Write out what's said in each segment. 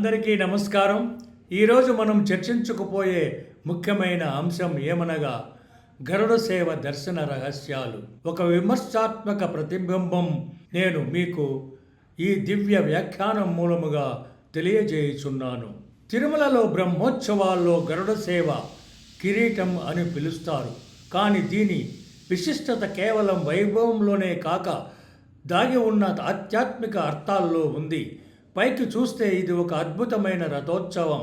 అందరికీ నమస్కారం. ఈరోజు మనం చర్చించుకుపోయే ముఖ్యమైన అంశం ఏమనగా గరుడ సేవ దర్శన రహస్యాలు. ఒక విమర్శాత్మక ప్రతిబింబం నేను మీకు ఈ దివ్య వ్యాఖ్యానం మూలముగా తెలియజేయుచున్నాను. తిరుమలలో బ్రహ్మోత్సవాల్లో గరుడ సేవ కిరీటం అని పిలుస్తారు. కానీ దీని విశిష్టత కేవలం వైభవంలోనే కాక దాగి ఉన్న ఆధ్యాత్మిక అర్థాల్లో ఉంది. పైకి చూస్తే ఇది ఒక అద్భుతమైన రథోత్సవం.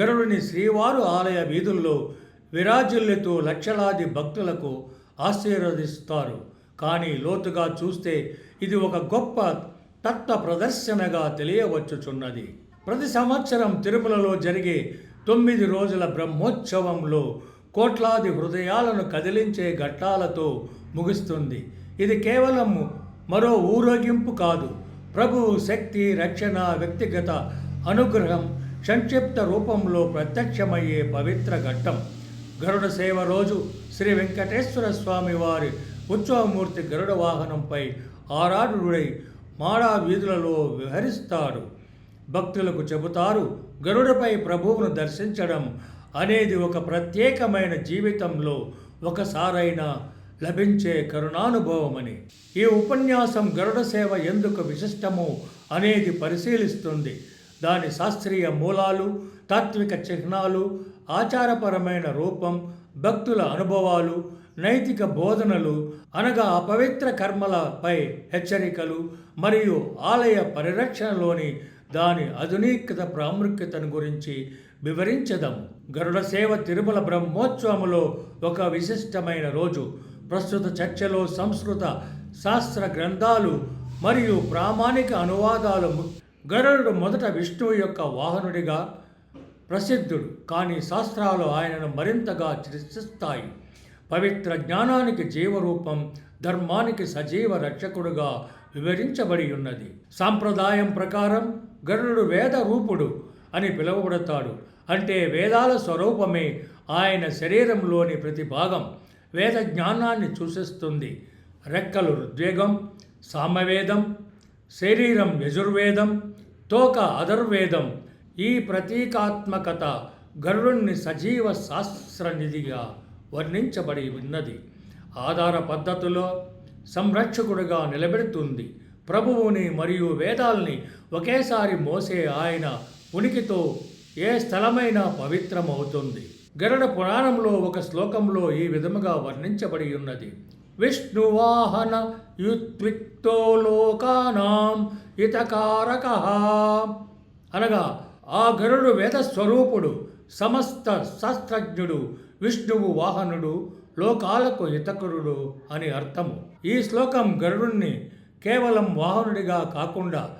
గరుడిని శ్రీవారు ఆలయ వీధుల్లో విరాజిల్లుతూ లక్షలాది భక్తులకు ఆశీర్వదిస్తారు. కానీ లోతుగా చూస్తే ఇది ఒక గొప్ప తత్వ ప్రదర్శనగా తెలియవచ్చుచున్నది. ప్రతి సంవత్సరం తిరుమలలో జరిగే తొమ్మిది రోజుల బ్రహ్మోత్సవంలో కోట్లాది హృదయాలను కదిలించే ఘట్టాలతో ముగుస్తుంది. ఇది కేవలం మరో ఊరేగింపు కాదు ప్రభు శక్తి రక్షణ వ్యక్తిగత అనుగ్రహం సంక్షిప్త రూపంలో ప్రత్యక్షమయ్యే పవిత్ర ఘట్టం. గరుడ సేవ రోజు శ్రీ వెంకటేశ్వర స్వామి వారి ఉత్సవమూర్తి గరుడ వాహనంపై ఆరాడుడై మాడా వీధులలో విహరిస్తాడు. భక్తులకు చెబుతారు గరుడపై ప్రభువును దర్శించడం అనేది ఒక ప్రత్యేకమైన జీవితంలో ఒకసారైనా లభించే కరుణానుభవమని. ఈ ఉపన్యాసం గరుడ సేవ ఎందుకు విశిష్టము అనేది పరిశీలిస్తుంది. దాని శాస్త్రీయ మూలాలు తాత్విక చిహ్నాలు ఆచారపరమైన రూపం భక్తుల అనుభవాలు నైతిక బోధనలు అనగా అపవిత్ర కర్మలపై హెచ్చరికలు మరియు ఆలయ పరిరక్షణలోని దాని ఆధునికత ప్రాముఖ్యతను గురించి వివరించదాం. గరుడ సేవ తిరుమల బ్రహ్మోత్సవములో ఒక విశిష్టమైన రోజు ప్రస్తుత చర్చలో సంస్కృత శాస్త్ర గ్రంథాలు మరియు ప్రామాణిక అనువాదాలు గరుడు మొదట విష్ణువు యొక్క వాహనుడిగా ప్రసిద్ధుడు. కానీ శాస్త్రాలు ఆయనను మరింతగా చర్చిస్తాయి. పవిత్ర జ్ఞానానికి జీవరూపం ధర్మానికి సజీవ రక్షకుడుగా వివరించబడి ఉన్నది. సాంప్రదాయం ప్రకారం గరుడు వేద రూపుడు అని పిలువబడతాడు. అంటే వేదాల స్వరూపమే ఆయన శరీరంలోని ప్రతి భాగం. వేద జ్ఞానాన్ని సూచిస్తుంది రెక్కలు ఋద్వేగం సామవేదం శరీరం యజుర్వేదం తోక అధర్వేదం ఈ ప్రతీకాత్మకత గరుడుని సజీవ శాస్త్రనిధిగా వర్ణించబడి ఉన్నది. ఆధార పద్ధతిలో సంరక్షకుడిగా నిలబెడుతుంది. ప్రభువుని మరియు వేదాల్ని ఒకేసారి మోసే ఆయన ఉనికితో ఏ స్థలమైనా పవిత్రమవుతుంది. గరుడ పురాణంలో ఒక శ్లోకంలో ఈ విధముగా వర్ణించబడి ఉన్నది. విష్ణువాహన యుత్విక్తో లోకానాం హితకారక. అనగా ఆ గరుడు వేద స్వరూపుడు సమస్త శాస్త్రజ్ఞుడు విష్ణువు వాహనుడు లోకాలకు హితకరుడు అని అర్థము. ఈ శ్లోకం గరుడుణ్ణి కేవలం వాహనుడిగా కాకుండా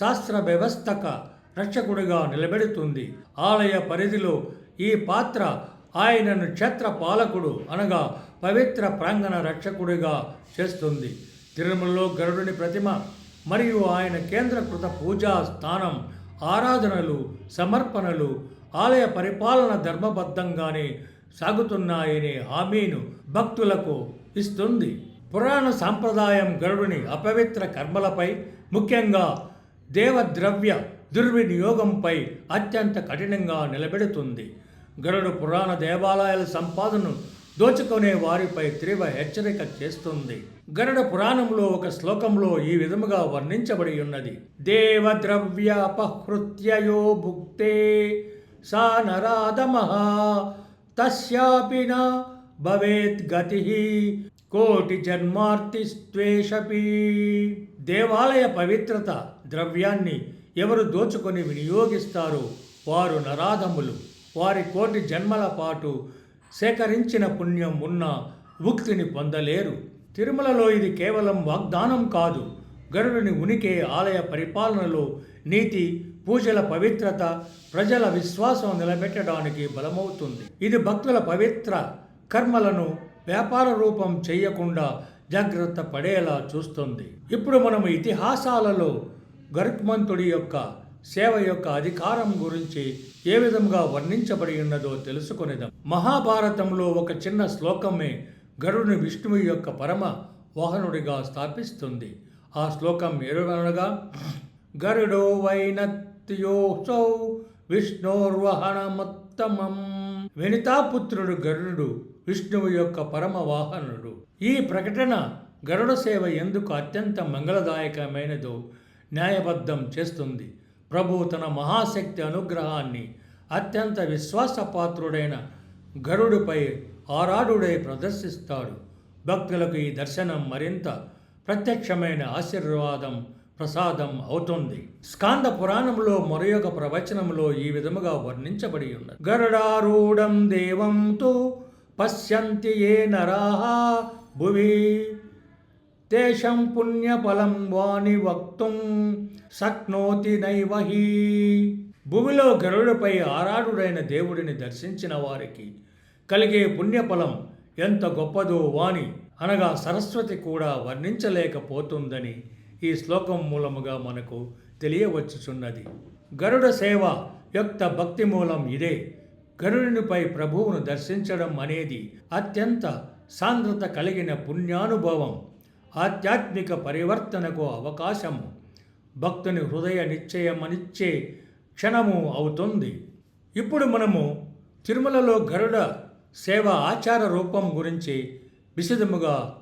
శాస్త్ర వ్యవస్థక రక్షకుడిగా నిలబెడుతుంది. ఆలయ పరిధిలో ఈ పాత్ర ఆయనను క్షేత్ర పాలకుడు అనగా పవిత్ర ప్రాంగణ రక్షకుడిగా చేస్తుంది. తిరుమలలో గరుడుని ప్రతిమ మరియు ఆయన కేంద్రకృత పూజా స్థానం ఆరాధనలు సమర్పణలు ఆలయ పరిపాలన ధర్మబద్ధంగానే సాగుతున్నాయనే హామీను భక్తులకు ఇస్తుంది. పురాణ సాంప్రదాయం గరుడుని అపవిత్ర కర్మలపై ముఖ్యంగా దేవద్రవ్య దుర్వినియోగంపై అత్యంత కఠినంగా నిలబెడుతుంది. గరుడు పురాణ దేవాలయాల సంపాదనను దోచుకునే వారిపై తీవ్ర హెచ్చరిక చేస్తుంది. గరుడ పురాణంలో ఒక శ్లోకంలో ఈ విధముగా వర్ణించబడి ఉన్నది. దేవద్రవ్యాపహృత్యయో భుక్తే సా నరాధమః తస్యాపి భవేత్ గతి కోటి జన్మార్తిస్త్వేషపి. దేవాలయ పవిత్రత ద్రవ్యాన్ని ఎవరు దోచుకొని వినియోగిస్తారో వారు నరాధములు. వారి కోటి జన్మల పాటు సేకరించిన పుణ్యం ఉన్న ముక్తిని పొందలేరు. తిరుమలలో ఇది కేవలం వాగ్దానం కాదు. గరుడుని ఉనికి ఆలయ పరిపాలనలో నీతి పూజల పవిత్రత ప్రజల విశ్వాసం నిలబెట్టడానికి బలమవుతుంది. ఇది భక్తుల పవిత్ర కర్మలను వ్యాపార రూపం చేయకుండా జాగ్రత్త పడేలా చూస్తుంది. ఇప్పుడు మనము ఇతిహాసాలలో గరుత్మంతుడి యొక్క సేవ యొక్క అధికారం గురించి ఏ విధంగా వర్ణించబడి ఉన్నదో తెలుసుకునేదాం. మహాభారతంలో ఒక చిన్న శ్లోకమే గరుడిని విష్ణువు యొక్క పరమ వాహనుడిగా స్థాపిస్తుంది. ఆ శ్లోకం ఎరుగనగా గరుడో వైనత్యోసౌ ప్రత్యోసౌ విష్ణోర్వహణముత్తమం. వినితాపుత్రుడు గరుడు విష్ణువు యొక్క పరమ వాహనుడు. ఈ ప్రకటన గరుడ సేవ ఎందుకు అత్యంత మంగళదాయకమైనదో న్యాయబద్ధం చేస్తుంది. ప్రభు తన మహాశక్తి అనుగ్రహాన్ని అత్యంత విశ్వాసపాత్రుడైన గరుడుపై ఆరాడుడై ప్రదర్శిస్తాడు. భక్తులకు ఈ దర్శనం మరింత ప్రత్యక్షమైన ఆశీర్వాదం ప్రసాదం అవుతుంది. స్కాంద పురాణంలో మరొక ప్రవచనంలో ఈ విధముగా వర్ణించబడి ఉన్నది గరుడారూఢం దేవం తు పశ్యంతి ఏ నరాహ భువి తేషం పుణ్యఫలం వాణి వక్తుం శక్నోతి నైవహి. భూమిలో గరుడుపై ఆరాడుడైన దేవుడిని దర్శించిన వారికి కలిగే పుణ్యఫలం ఎంత గొప్పదో వాణి. అనగా సరస్వతి కూడా వర్ణించలేకపోతుందని ఈ శ్లోకం మూలముగా మనకు తెలియవచ్చుచున్నది. గరుడ సేవ యొక్క భక్తి మూలం ఇదే. గరుడినిపై ప్రభువును దర్శించడం అనేది అత్యంత సాంద్రత కలిగిన పుణ్యానుభవం. ఆధ్యాత్మిక పరివర్తనకు అవకాశము. భక్తుని హృదయ నిశ్చయమనిచ్చే క్షణము అవుతుంది. ఇప్పుడు మనము తిరుమలలో గరుడ సేవ ఆచార రూపం గురించి విశదముగా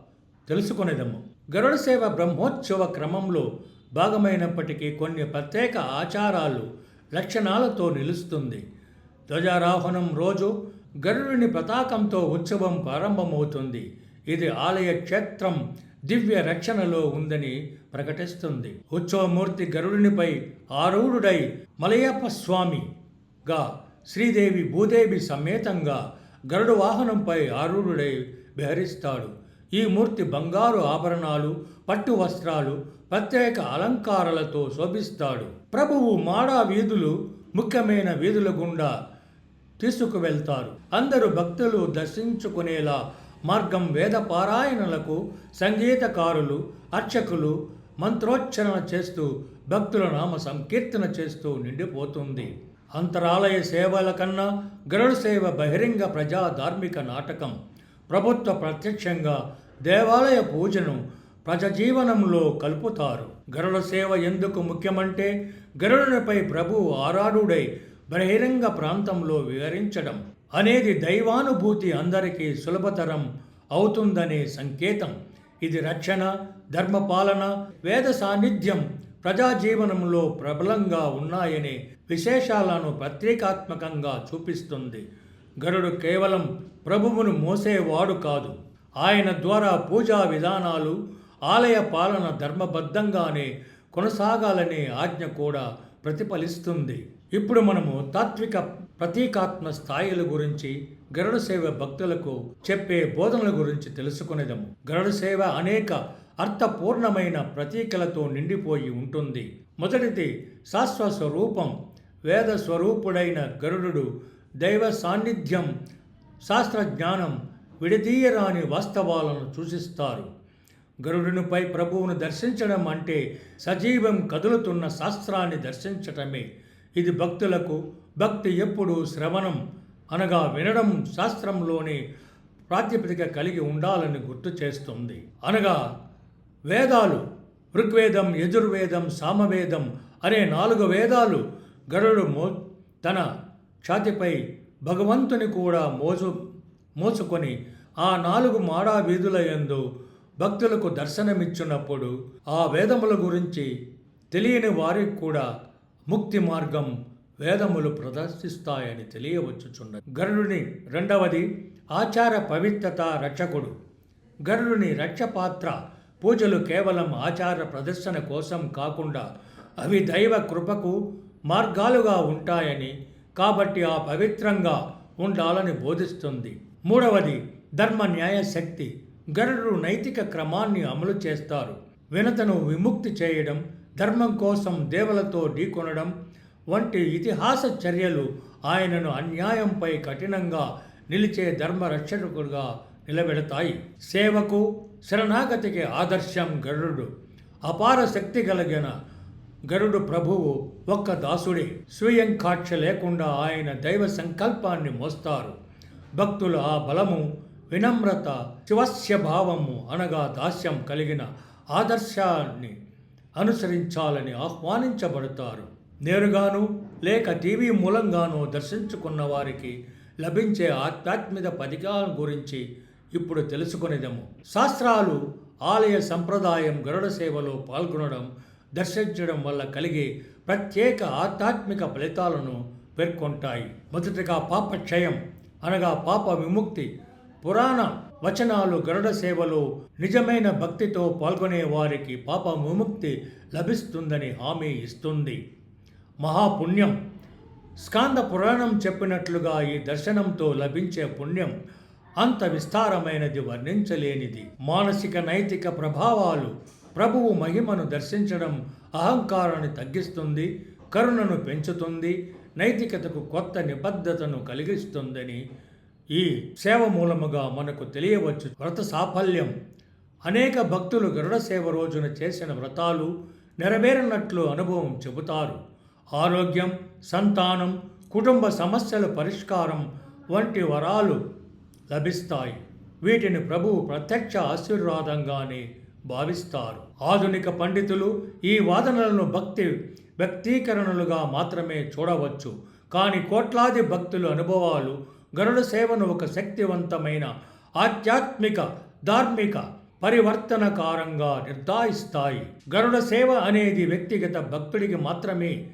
తెలుసుకునేదము. గరుడ సేవ బ్రహ్మోత్సవ క్రమంలో భాగమైనప్పటికీ కొన్ని ప్రత్యేక ఆచారాలు లక్షణాలతో నిలుస్తుంది. ధ్వజారోహణం రోజు గరుడుని పతాకంతో ఉత్సవం ప్రారంభమవుతుంది. ఇది ఆలయ క్షేత్రం దివ్య రక్షణలో ఉందని ప్రకటిస్తుంది. ఉత్సవమూర్తి గరుడునిపై ఆరూఢుడై మలయప్ప స్వామిగా శ్రీదేవి భూదేవి సమేతంగా గరుడు వాహనంపై ఆరూఢుడై విహరిస్తాడు. ఈ మూర్తి బంగారు ఆభరణాలు పట్టు వస్త్రాలు ప్రత్యేక అలంకారాలతో శోభిస్తాడు. ప్రభువు మాడా వీధులు ముఖ్యమైన వీధుల గుండా తీసుకువెళ్తారు. అందరూ భక్తులు దర్శించుకునేలా మార్గం వేద పారాయణలకు సంగీతకారులు అర్చకులు మంత్రోచ్చరణ చేస్తూ భక్తుల నామ సంకీర్తన చేస్తూ నిండిపోతుంది. అంతరాలయ సేవల కన్నా గరుడ సేవ బహిరంగ ప్రజా ధార్మిక నాటకం ప్రభుత్వ ప్రత్యక్షంగా దేవాలయ పూజను ప్రజజీవనంలో కలుపుతారు. గరుడ సేవ ఎందుకు ముఖ్యమంటే గరుడునిపై ప్రభు ఆరాడుడై బహిరంగ ప్రాంతంలో వివరించడం అనేది దైవానుభూతి అందరికీ సులభతరం అవుతుందనే సంకేతం. ఇది రక్షణ ధర్మపాలన వేద సాన్నిధ్యం ప్రజాజీవనంలో ప్రబలంగా ఉన్నాయనే విశేషాలను ప్రత్యేకాత్మకంగా చూపిస్తుంది. గరుడు కేవలం ప్రభువును మోసేవాడు కాదు. ఆయన ద్వారా పూజా విధానాలు ఆలయ పాలన ధర్మబద్ధంగానే కొనసాగాలనే ఆజ్ఞ కూడా ప్రతిఫలిస్తుంది. ఇప్పుడు మనము తాత్విక ప్రతీకాత్మ స్థాయిల గురించి గరుడ సేవ భక్తులకు చెప్పే బోధనల గురించి తెలుసుకునేదము. గరుడ సేవ అనేక అర్థపూర్ణమైన ప్రతీకలతో నిండిపోయి ఉంటుంది. మొదటిది శాశ్వత స్వరూపం వేద స్వరూపుడైన గరుడు దైవ సాన్నిధ్యం శాస్త్రజ్ఞానం విడదీయరాని వాస్తవాలను సూచిస్తారు. గరుడునిపై ప్రభువును దర్శించడం అంటే సజీవం కదులుతున్న శాస్త్రాన్ని దర్శించటమే. ఇది భక్తులకు భక్తి ఎప్పుడు శ్రవణం అనగా వినడం శాస్త్రంలోని ప్రాతిపదిక కలిగి ఉండాలని గుర్తు చేస్తుంది. అనగా వేదాలు ఋగ్వేదం యజుర్వేదం సామవేదం అనే నాలుగు వేదాలు గరుడు మో తన ఛాతిపై భగవంతుని కూడా మోసు మోసుకొని ఆ నాలుగు మాడా వీధుల యందు భక్తులకు దర్శనమిచ్చినప్పుడు ఆ వేదముల గురించి తెలియని వారికి కూడా ముక్తి మార్గం వేదములు ప్రదర్శిస్తాయని తెలియవచ్చుచున్నది. గరుడుని రెండవది ఆచార పవిత్రత రక్షకుడు గరుడుని రక్షపాత్ర పూజలు కేవలం ఆచార ప్రదర్శన కోసం కాకుండా అవి దైవ కృపకు మార్గాలుగా ఉంటాయని కాబట్టి ఆ పవిత్రంగా ఉండాలని బోధిస్తుంది. మూడవది ధర్మ న్యాయ శక్తి. గరుడు నైతిక క్రమాన్ని అమలు చేస్తారు. వినతను విముక్తి చేయడం ధర్మం కోసం దేవులతో ఢీకొనడం వంటి ఇతిహాస చర్యలు ఆయనను అన్యాయంపై కఠినంగా నిలిచే ధర్మరక్షకుడుగా నిలబెడతాయి. సేవకు శరణాగతికి ఆదర్శం గరుడు. అపార శక్తి కలిగిన గరుడు ప్రభువు ఒక్క దాసుడే. స్వయం కాక్ష లేకుండా ఆయన దైవ సంకల్పాన్ని మోస్తారు. భక్తులు ఆ బలము వినమ్రత శివస్య భావము అనగా దాస్యం కలిగిన ఆదర్శాన్ని అనుసరించాలని ఆహ్వానించబడతారు. నేరుగాను లేక టీవీ మూలంగానూ దర్శించుకున్న వారికి లభించే ఆధ్యాత్మిక పథకాల గురించి ఇప్పుడు తెలుసుకునేదము. శాస్త్రాలు ఆలయ సంప్రదాయం గరుడ సేవలో పాల్గొనడం దర్శించడం వల్ల కలిగే ప్రత్యేక ఆధ్యాత్మిక ఫలితాలను పేర్కొంటాయి. మొదటగా పాప క్షయం అనగా పాప విముక్తి పురాణ వచనాలు గరుడ సేవలో నిజమైన భక్తితో పాల్గొనే వారికి పాప విముక్తి లభిస్తుందని హామీ ఇస్తుంది. మహాపుణ్యం. స్కాంద పురాణం చెప్పినట్లుగా ఈ దర్శనంతో లభించే పుణ్యం అంత విస్తారమైనది వర్ణించలేనిది. మానసిక నైతిక ప్రభావాలు ప్రభువు మహిమను దర్శించడం అహంకారాన్ని తగ్గిస్తుంది కరుణను పెంచుతుంది నైతికతకు కొత్త నిబద్ధతను కలిగిస్తుందని ఈ సేవ మూలముగా మనకు తెలియవచ్చు. వ్రత సాఫల్యం. అనేక భక్తులు గరుడ సేవ రోజున చేసిన వ్రతాలు నెరవేరినట్లు అనుభవం చెబుతారు. ఆరోగ్యం సంతానం కుటుంబ సమస్యల పరిష్కారం వంటి వరాలు లభిస్తాయి. వీటిని ప్రభువు ప్రత్యక్ష ఆశీర్వాదంగానే భావిస్తారు. ఆధునిక పండితులు ఈ వాదనలను భక్తి వ్యక్తీకరణలుగా మాత్రమే చూడవచ్చు. కానీ కోట్లాది భక్తుల అనుభవాలు గరుడ సేవను ఒక శక్తివంతమైన ఆధ్యాత్మిక ధార్మిక పరివర్తనకారంగా నిర్ధారిస్తాయి. గరుడ సేవ అనేది వ్యక్తిగత భక్తుడికి మాత్రమే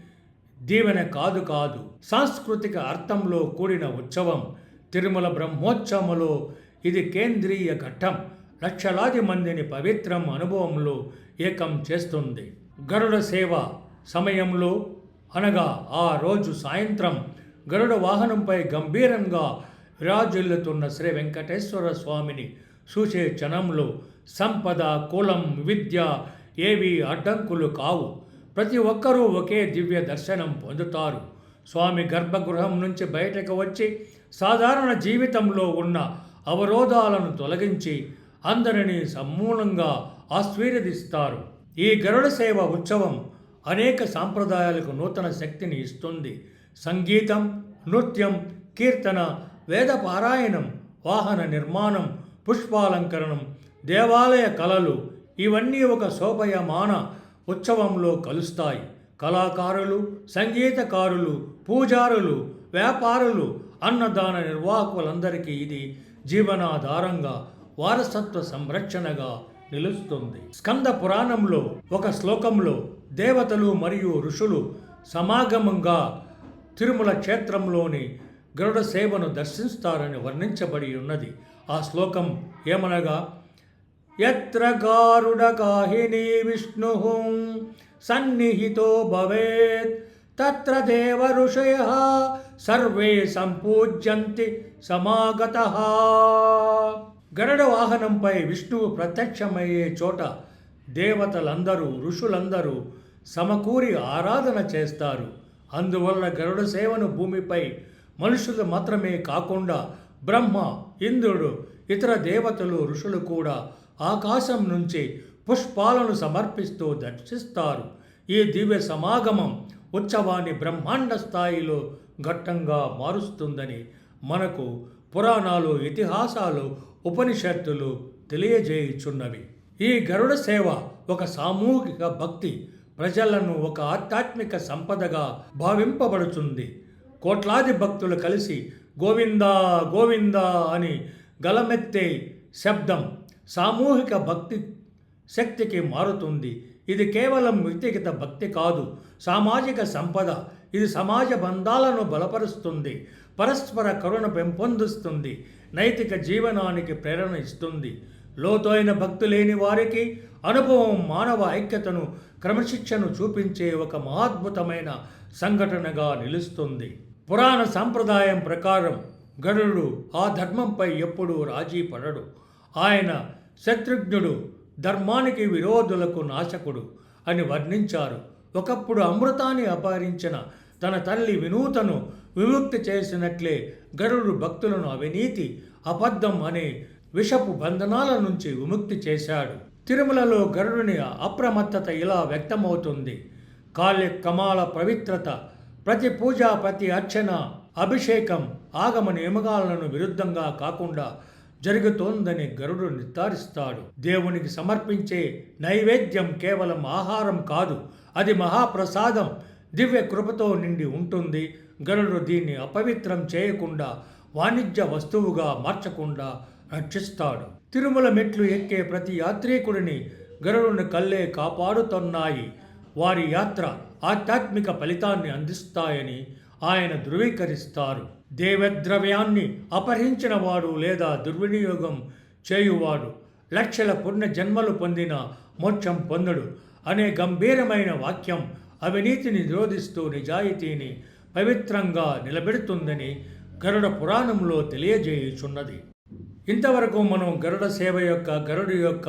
దీవెన కాదు కాదు సాంస్కృతిక అర్థంలో కూడిన ఉత్సవం తిరుమల బ్రహ్మోత్సవములో ఇది కేంద్రీయ ఘట్టం. లక్షలాది మందిని పవిత్రం అనుభవంలో ఏకం చేస్తుంది. గరుడ సేవ సమయంలో అనగా ఆ రోజు సాయంత్రం గరుడ వాహనంపై గంభీరంగా విరాజిల్లుతున్న శ్రీ వెంకటేశ్వర స్వామిని చూసే క్షణంలో సంపద కులం విద్య ఏవి అడ్డంకులు కావు. ప్రతి ఒక్కరూ ఒకే దివ్య దర్శనం పొందుతారు. స్వామి గర్భగృహం నుంచి బయటకు వచ్చి సాధారణ జీవితంలో ఉన్న అవరోధాలను తొలగించి అందరినీ సమూలంగా ఆశీర్వదిస్తారు. ఈ గరుడ సేవ ఉత్సవం అనేక సాంప్రదాయాలకు నూతన శక్తిని ఇస్తుంది. సంగీతం నృత్యం కీర్తన వేద పారాయణం వాహన నిర్మాణం పుష్పాలంకరణం దేవాలయ కళలు ఇవన్నీ ఒక శోభయమాన ఉత్సవంలో కలుస్తాయి. కళాకారులు సంగీతకారులు పూజారులు వ్యాపారులు అన్నదాన నిర్వాహకులందరికీ ఇది జీవనాధారంగా వారసత్వ సంరక్షణగా నిలుస్తుంది. స్కంద పురాణంలో ఒక శ్లోకంలో దేవతలు మరియు ఋషులు సమాగమంగా తిరుమల క్షేత్రంలోని గరుడ సేవను దర్శిస్తారని వర్ణించబడి ఉన్నది. ఆ శ్లోకం ఏమనగా ఎత్ర గారుడకాహిని విష్ణు సన్నిహితో భవేత్ తత్ర దేవ ఋషయ సర్వే సంపూజ్యంతి సమాగత గరుడ వాహనంపై విష్ణువు ప్రత్యక్షమయ్యే చోట దేవతలందరూ ఋషులందరూ సమకూరి ఆరాధన చేస్తారు। అందువల్ల గరుడ సేవను భూమిపై మనుషులు మాత్రమే కాకుండా బ్రహ్మ ఇంద్రుడు ఇతర దేవతలు ఋషులు కూడా ఆకాశం నుంచి పుష్పాలను సమర్పిస్తూ దర్శిస్తారు. ఈ దివ్య సమాగమం ఉత్సవాన్ని బ్రహ్మాండ స్థాయిలో ఘట్టంగా మారుస్తుందని మనకు పురాణాలు ఇతిహాసాలు ఉపనిషత్తులు తెలియజేయుచున్నవి. ఈ గరుడ సేవ ఒక సామూహిక భక్తి ప్రజలను ఒక ఆధ్యాత్మిక సంపదగా భావింపబడుతుంది. కోట్లాది భక్తులు కలిసి గోవిందా గోవిందా అని గలమెత్తే శబ్దం సామూహిక భక్తి శక్తికి మారుతుంది. ఇది కేవలం వ్యక్తిగత భక్తి కాదు సామాజిక సంపద. ఇది సమాజ బంధాలను బలపరుస్తుంది పరస్పర కరుణ పెంపొందిస్తుంది నైతిక జీవనానికి ప్రేరణ ఇస్తుంది. లోతైన భక్తి లేని వారికి అనుభవం మానవ ఐక్యతను క్రమశిక్షను చూపించే ఒక మహాద్భుతమైన సంఘటనగా నిలుస్తుంది. పురాణ సంప్రదాయం ప్రకారం గరుడు ఆ ధర్మంపై ఎప్పుడూ రాజీ పడడు. ఆయన శత్రుఘ్నుడు ధర్మానికి విరోధులకు నాశకుడు అని వర్ణించారు. ఒకప్పుడు అమృతాన్ని అపహరించిన తన తల్లి వినూతను విముక్తి చేసినట్లే గరుడు భక్తులను అవినీతి అబద్ధం అనే విషపు బంధనాల నుంచి విముక్తి చేశాడు. తిరుమలలో గరుడుని అప్రమత్తత ఇలా వ్యక్తమవుతుంది. కాళ్య కమాల పవిత్రత ప్రతి పూజ ప్రతి అర్చన అభిషేకం ఆగమ నియమగాలను విరుద్ధంగా కాకుండా జరుగుతోందని గరుడు నిర్ధారిస్తాడు. దేవునికి సమర్పించే నైవేద్యం కేవలం ఆహారం కాదు అది మహాప్రసాదం. దివ్య కృపతో నిండి ఉంటుంది. గరుడు దీన్ని అపవిత్రం చేయకుండా వాణిజ్య వస్తువుగా మార్చకుండా రక్షిస్తాడు. తిరుమల మెట్లు ఎక్కే ప్రతి యాత్రికుడిని గరుడుని కళ్ళే కాపాడుతున్నాయి. వారి యాత్ర ఆధ్యాత్మిక ఫలితాన్ని అందిస్తాయని ఆయన ధృవీకరిస్తారు. దేవద్రవ్యాన్ని అపహరించినవాడు లేదా దుర్వినియోగం చేయువాడు లక్షల పుణ్య జన్మలు పొందిన మోక్షం పొందడు అనే గంభీరమైన వాక్యం అవినీతిని నిరోధిస్తూ నిజాయితీని పవిత్రంగా నిలబెడుతుందని గరుడ పురాణంలో తెలియజేయుచున్నది. ఇంతవరకు మనం గరుడ సేవ యొక్క గరుడు యొక్క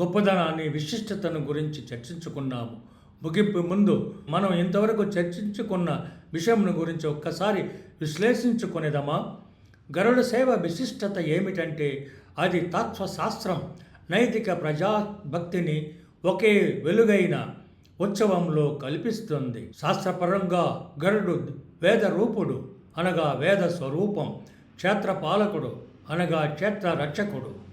గొప్పదనాన్ని విశిష్టతను గురించి చర్చించుకున్నాము. ముగింపు ముందు మనం ఇంతవరకు చర్చించుకున్న విషయంను గురించి ఒక్కసారి విశ్లేషించుకునేదమా? గరుడ సేవ విశిష్టత ఏమిటంటే అది తత్వశాస్త్రం నైతిక ప్రజాభక్తిని ఒకే వెలుగైన ఉత్సవంలో కల్పిస్తుంది. శాస్త్రపరంగా గరుడు వేద రూపుడు అనగా వేద స్వరూపం క్షేత్రపాలకుడు అనగా క్షేత్ర రక్షకుడు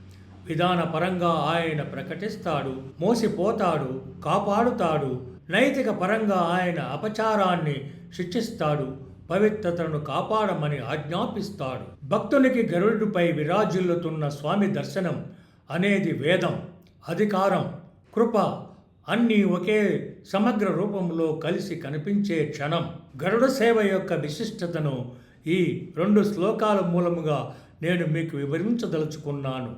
విధానపరంగా ఆయన ప్రకటిస్తాడు మోసిపోతాడు కాపాడుతాడు నైతిక పరంగా ఆయన అపచారాన్ని శిక్షిస్తాడు పవిత్రతను కాపాడమని ఆజ్ఞాపిస్తాడు. భక్తునికి గరుడుపై విరాజిల్లుతున్న స్వామి దర్శనం అనేది వేదం అధికారం కృప అన్నీ ఒకే సమగ్ర రూపంలో కలిసి కనిపించే క్షణం. గరుడ సేవ యొక్క విశిష్టతను ఈ రెండు శ్లోకాల మూలముగా నేను మీకు వివరించదలుచుకున్నాను.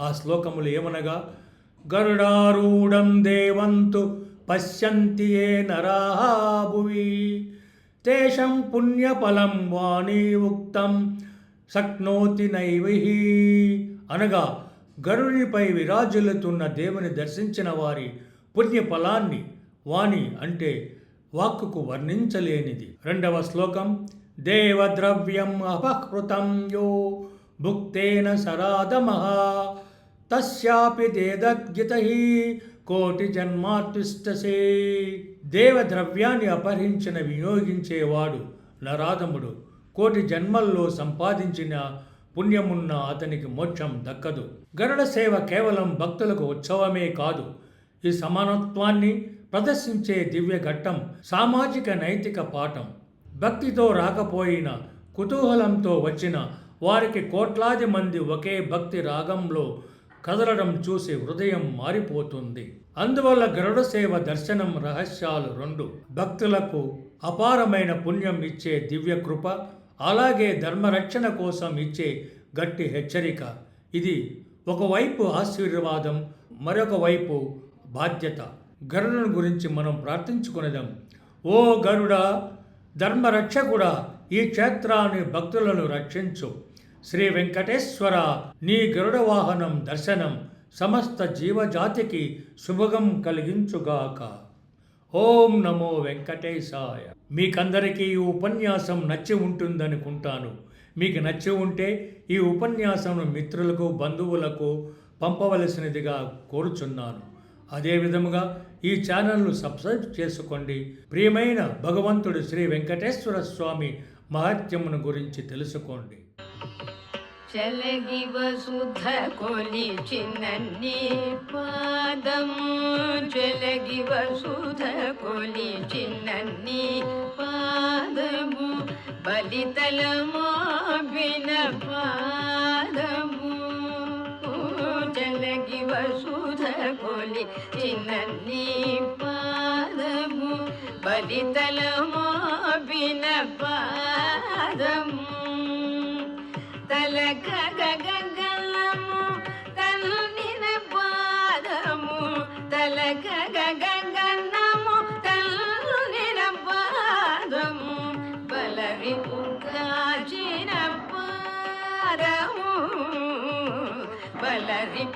ఆ శ్లోకములు ఏమనగా గరుడారూఢం దేవంతు పశ్యంతి ఏ నరాహ భువి. తేషం పుణ్యఫలం వాణి ఉక్తం శక్నోతి నైవహి. అనగా గరుడిపై విరాజులుతున్న దేవుని దర్శించిన వారి పుణ్యఫలాన్ని వాణి అంటే వాక్కుకు వర్ణించలేనిది. రెండవ శ్లోకం దేవద్రవ్యం అపహృతం యో భుక్తేన సరాధమః. తస్యాపి దేదద్గిత కోటి జన్మార్తిష్టసే దేవద్రవ్యాన్ని అపహరించిన వినియోగించేవాడు నరాధముడు. కోటి జన్మల్లో సంపాదించిన పుణ్యమున్న అతనికి మోక్షం దక్కదు. గరుడ సేవ కేవలం భక్తులకు ఉత్సవమే కాదు. ఈ సమానత్వాన్ని ప్రదర్శించే దివ్య ఘట్టం సామాజిక నైతిక పాఠం. భక్తితో రాకపోయిన కుతూహలంతో వచ్చిన వారికి కోట్లాది మంది ఒకే భక్తి రాగంలో కదలడం చూసి హృదయం మారిపోతుంది. అందువల్ల గరుడ సేవ దర్శనం రహస్యాలు రెండు. భక్తులకు అపారమైన పుణ్యం ఇచ్చే దివ్య కృప అలాగే ధర్మరక్షణ కోసం ఇచ్చే గట్టి హెచ్చరిక. ఇది ఒకవైపు ఆశీర్వాదం మరొక వైపు బాధ్యత. గరుడను గురించి మనం ప్రార్థించుకునేదాం. ఓ గరుడ ధర్మరక్షకుడా ఈ క్షేత్రాన్ని భక్తులను రక్షించు. శ్రీ వెంకటేశ్వర నీ గరుడ వాహనం దర్శనం సమస్త జీవజాతికి శుభగం కలిగించుగాక. ఓం నమో వెంకటేశాయ. మీకందరికీ ఈ ఉపన్యాసం నచ్చి ఉంటుందనుకుంటాను. మీకు నచ్చి ఉంటే ఈ ఉపన్యాసం మిత్రులకు బంధువులకు పంపవలసినదిగా కోరుచున్నాను. అదేవిధముగా ఈ ఛానల్ను సబ్స్క్రైబ్ చేసుకోండి. ప్రియమైన భగవంతుడు శ్రీ వెంకటేశ్వర స్వామి మహత్యమును గురించి తెలుసుకోండి. ಚಲಗಿ ವಸುಧ ಕೊಲಿ ಚಿನ್ನನ್ನಿ ಪಾದಂ ಚಲಗಿ ವಸುಧ ಕೊಲಿ ಚಿನ್ನನ್ನಿ ಪಾದಮು ಬಲಿತಲಮೋ ಬಿನ ಪಾದಮು ಚಲಗಿ ವಸುಧ ಕೊಲಿ ಚಿನ್ನನ್ನಿ ಪಾದಮು ಬಲಿತಲಮೋ ಬಿನ ಪಾದಮು తలక గగగలము తల్లిన పాదము తలక గగగలము తల్లిన పాదము బలరి పుకాచిన పాదము బలరి